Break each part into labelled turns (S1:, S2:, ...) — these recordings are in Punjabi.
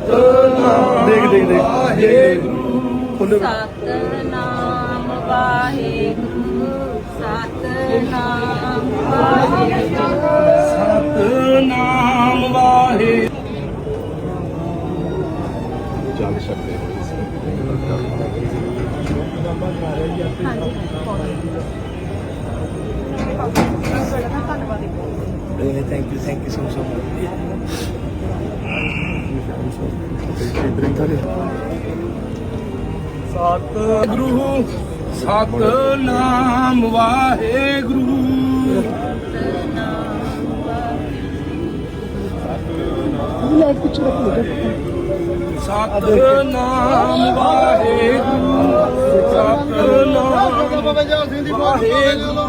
S1: ਸਤਨਾਮ
S2: ਦੇਖ ਦੇਖ ਦੇਖ। ਵਾਹਿਗੁਰੂ
S1: ਸਤਨਾਮ ਵਾਹਿਗੁਰੂ ਸਤਨਾਮ ਵਾਹਿਗੁਰੂ
S2: ਸਤਨਾਮ ਵਾਹਿਗੁਰੂ
S3: ਚੱਲ ਸਕਦੇ ਹੋ
S2: thank you thank you so so
S3: ਦੇ
S2: ਸਤਿਗੁਰੂ ਸਤਨਾਮ ਵਾਹਿਗੁਰੂ। ਲੈ ਕੁਛ ਰੱਖ ਲੈ ਸਤਨਾਮ ਵਾਹਿਗੁਰੂ। ਸਤਨਾਮ ਵਾਹਿਗੁਰੂ।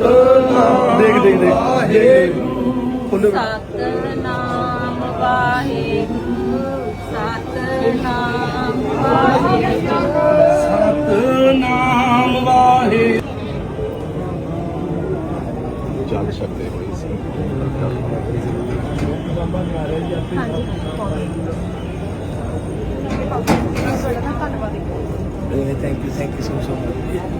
S2: ਸਤਨਾਮ
S3: ਦੇਖ ਦੇਖ ਦੇਖ।
S2: ਵਾਹਿਗੁਰੂ
S1: ਸਤਨਾਮ ਵਾਹਿਗੁਰੂ ਸਤਨਾਮ ਵਾਹਿਗੁਰੂ
S2: ਸਤਨਾਮ ਵਾਹਿਗੁਰੂ
S3: ਚੱਲ ਸਕਦੇ ਹੋ
S2: thank you thank you so so
S3: ਇਧਰ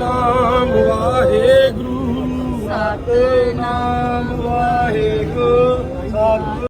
S1: नाम